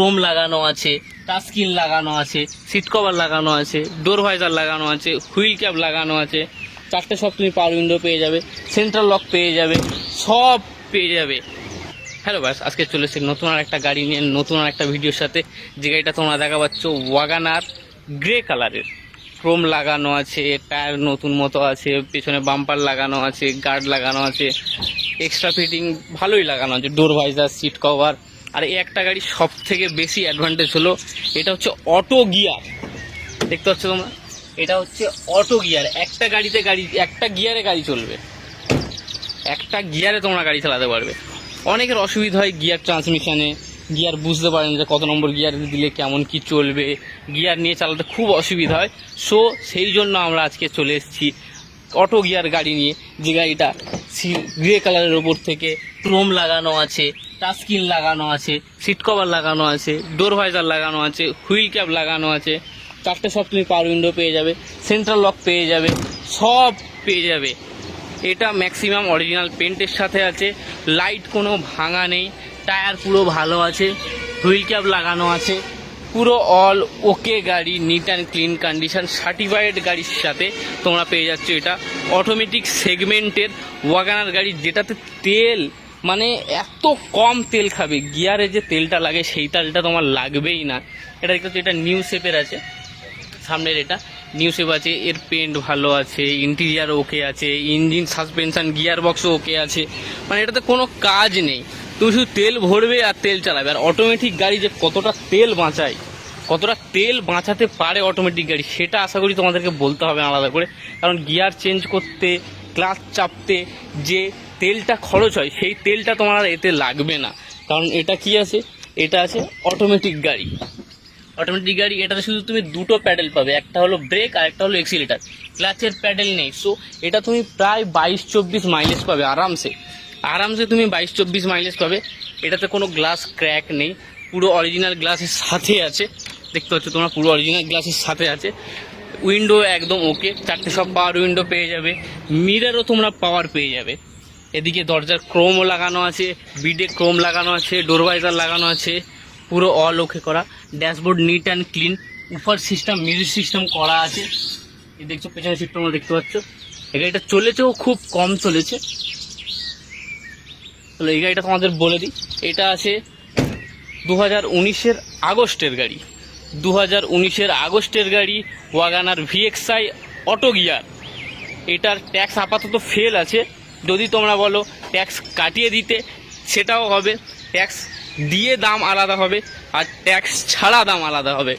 Chrome লাগানো আছে touch screen লাগানো আছে সিট কভার লাগানো আছে ডোর ভাইজার লাগানো আছে হুইল ক্যাপ লাগানো আছে। চারটে সব তুমি পাওয়ার উইন্ডো পেয়ে যাবে সেন্ট্রাল লক পেয়ে যাবে, সব পেয়ে যাবে। হ্যালো ব্যাস আজকে চলে এসেছি নতুন আর একটা গাড়ি নিয়ে, নতুন আর একটা ভিডিওর সাথে। যে গাড়িটা তোমরা দেখা পাচ্ছ ওয়াগানার গ্রে কালারের ক্রোম লাগানো আছে টায়ার নতুন মতো আছে, পেছনে বাম্পার লাগানো আছে গার্ড লাগানো আছে। এক্সট্রা ফিটিং ভালোই লাগানো আছে ডোর ভাইজার সিট কভার আর এই একটা গাড়ি সব থেকে বেশি অ্যাডভান্টেজ হলো, এটা হচ্ছে অটো গিয়ার দেখতে পাচ্ছ তোমরা? এটা হচ্ছে অটো গিয়ার একটা গাড়িতে গাড়ি, একটা গিয়ারে গাড়ি চলবে। একটা গিয়ারে তোমরা গাড়ি চালাতে পারবে। অনেকের অসুবিধা হয় গিয়ার ট্রান্সমিশনে গিয়ার বুঝতে পারেন যে কত নম্বর গিয়ার দিলে কেমন কি চলবে। গিয়ার নিয়ে চালাতে খুব অসুবিধা হয়। সো সেই জন্য আমরা আজকে চলে এসেছি অটো গিয়ার গাড়ি নিয়ে যে গাড়িটা গ্রে কালারের ওপর থেকে ক্রোম লাগানো আছে টাচ স্ক্রিন লাগানো আছে, সিট কভার লাগানো আছে, ডোর ভাইজার লাগানো আছে, হুইল ক্যাপ লাগানো আছে, চারটে সব তুমি পাওয়ার উইন্ডো পেয়ে যাবে, সেন্ট্রাল লক পেয়ে যাবে, সব পেয়ে যাবে। এটা ম্যাক্সিমাম অরিজিনাল পেন্টের সাথে আছে, লাইট কোনো ভাঙা নেই, টায়ার পুরো ভালো আছে, হুইল ক্যাপ লাগানো আছে পুরো অল ওকে গাড়ি neat and clean condition certified গাড়ির সাথে তোমরা পেয়ে যাচ্ছ এটা। অটোমেটিক সেগমেন্টের ওয়াগানার গাড়ি, যেটাতে তেল মানে এত কম তেল খাবে। গিয়ারে যে তেলটা লাগে, সেই তেলটা তোমার লাগবেই না। এটা দেখতে এটা নিউ শেপের আছে। সামনের এটা নিউ শেপ আছে, এর পেন্ট ভালো আছে ইন্টেরিয়ার ওকে আছে ইঞ্জিন সাসপেনশন গিয়ার বক্সও ওকে আছে। মানে এটাতে কোনো কাজ নেই। তুমি শুধু তেল ভরবে আর তেল চালাবে। আর অটোমেটিক গাড়ি যে কতটা তেল বাঁচায় কতটা তেল বাঁচাতে পারে অটোমেটিক গাড়ি, সেটা আশা করি তোমাদেরকে বলতে হবে আলাদা করে। কারণ গিয়ার চেঞ্জ করতে ক্লাচ চাপতে, যে তেলটা খরচ হয়, সেই তেলটা তোমার এতে লাগবে না। কারণ এটা কি আছে? এটা আছে অটোমেটিক গাড়ি। অটোমেটিক গাড়ি, এটাতে শুধু তুমি দুটো প্যাডেল পাবে, একটা হলো ব্রেক আর একটা হলো এক্সিলেটার ক্লাচের প্যাডেল নেই। সো এটা তুমি প্রায় বাইশ চব্বিশ মাইলেজ পাবে আরামসে। আরামসে তুমি বাইশ চব্বিশ মাইলেজ পাবে। এটাতে কোনো গ্লাস ক্র্যাক নেই। পুরো অরিজিনাল গ্লাসের সাথে আছে। দেখতে পাচ্ছ তোমরা, পুরো অরিজিনাল গ্লাসের সাথে আছে। উইন্ডো একদম ওকে চারটে সব পাওয়ার উইন্ডো পেয়ে যাবে। মিরারও তোমরা পাওয়ার পেয়ে যাবে। এদিকে দরজার ক্রোমও লাগানো আছে বিডে ক্রোম লাগানো আছে ডোরভাইজার লাগানো আছে। পুরো অল ওকে করা। ড্যাশবোর্ড নিট অ্যান্ড ক্লিন উপর সিস্টেম মিউজিক সিস্টেম করা আছে। এই দেখছ, পেছনে সিট তোমরা দেখতে পাচ্ছ। এই গাড়িটা চলেছেও, খুব কম চলেছে। তাহলে এই গাড়িটা তোমাদের বলে দিই। এটা আছে দু হাজার আগস্টের গাড়ি। দু হাজার উনিশের আগস্টের গাড়ি ওয়াগানার ভিএক্সআই অটো গিয়ার। এটার ট্যাক্স আপাতত ফেল আছে। যদি তোমরা বলো ট্যাক্স কাটিয়ে দিতে, সেটাও হবে। ট্যাক্স দিয়ে দাম আলাদা হবে আর ট্যাক্স ছাড়া দাম আলাদা হবে।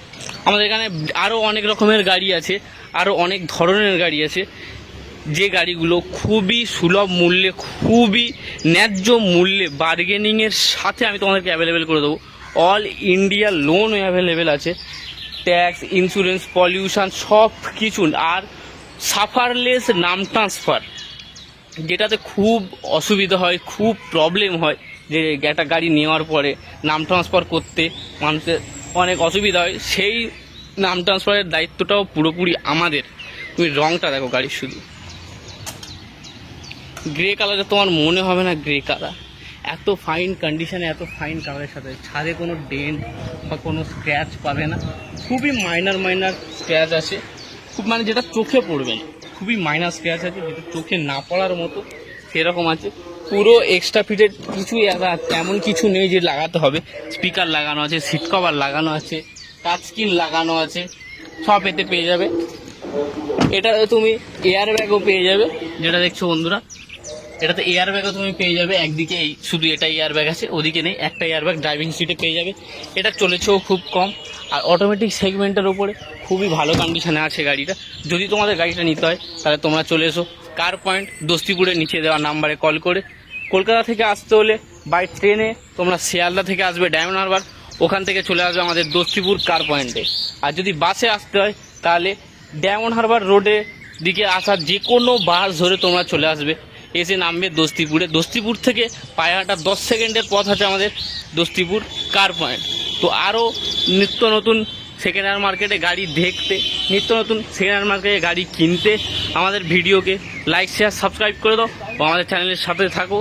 আমাদের এখানে আরও অনেক রকমের গাড়ি আছে আরও অনেক ধরনের গাড়ি আছে। যে গাড়িগুলো খুবই সুলভ মূল্যে, খুবই ন্যায্য মূল্যে বার্গেনিংয়ের সাথে আমি তোমাদেরকে অ্যাভেলেবেল করে দেবো। অল ইন্ডিয়া লোন অ্যাভেলেবেল আছে। ট্যাক্স ইন্স্যুরেন্স পলিউশন সব কিছু আর সাফারলেস নাম ট্রান্সফার যেটাতে খুব অসুবিধা হয়, খুব প্রবলেম হয় যে একটা গাড়ি নেওয়ার পরে নাম ট্রান্সফার করতে মানুষের অনেক অসুবিধা হয়। সেই নাম ট্রান্সফারের দায়িত্বটাও পুরোপুরি আমাদের। তুমি রংটা দেখো গাড়ির শুধু। গ্রে কালারে তোমার মনে হবে না গ্রে কালার এত ফাইন কন্ডিশনে এত ফাইন কালারের সাথে। ছাদে কোনো ডেন্ট বা কোনো স্ক্র্যাচ পাবে না। খুবই মাইনার মাইনার স্ক্র্যাচ আছে। খুব মানে যেটা চোখে পড়বে না। খুবই মাইনার স্ক্র্যাচ আছে, যেটা চোখে না পড়ার মতো সেরকম আছে। পুরো এক্সট্রা ফিটেড কিছুই তেমন কিছু নেই যে লাগাতে হবে। স্পিকার লাগানো আছে সিট কভার লাগানো আছে টাচ স্ক্রিন লাগানো আছে, সব এতে পেয়ে যাবে। এটাতে তুমি এয়ার ব্যাগও পেয়ে যাবে, যেটা দেখছ বন্ধুরা। এটাতে এয়ার ব্যাগও তুমি পেয়ে যাবে। একদিকে এই শুধু এটা এয়ার ব্যাগ আছে, ওদিকে নেই, একটা এয়ার ব্যাগ ড্রাইভিং সিটে পেয়ে যাবে। এটা চলেছেও খুব কম। আর অটোমেটিক সেগমেন্টের ওপরে খুবই ভালো কন্ডিশনে আছে গাড়িটা। যদি তোমাদের গাড়িটা নিতে হয়, তাহলে তোমরা চলে এসো। কার পয়েন্ট দস্তিপুরের নিচে দেওয়া নাম্বারে কল করে। কলকাতা থেকে আসতে হলে বাই ট্রেনে তোমরা শিয়ালদা থেকে আসবে ডায়মন্ড হারবার ওখান থেকে চলে আসবে আমাদের দস্তিপুর কার পয়েন্টে আর যদি বাসে আসতে হয়, তাহলে ডায়মন্ড হারবার রোডে দিকে আসার যে কোনো বাস ধরে তোমরা চলে আসবে। এসে নামবে দস্তিপুরে। দস্তিপুর থেকে পায়হাটা দশ সেকেন্ডের পথ আছে আমাদের দস্তিপুর কার পয়েন্ট। তো আরও নিত্য নতুন সেকেন্ড হ্যান্ড মার্কেটে গাড়ি দেখতে, নিত্য নতুন সেকেন্ড হ্যান্ড মার্কেটে গাড়ি কিনতে আমাদের ভিডিওকে লাইক শেয়ার সাবস্ক্রাইব করে দাও। আমাদের চ্যানেলের সাথে থাকো।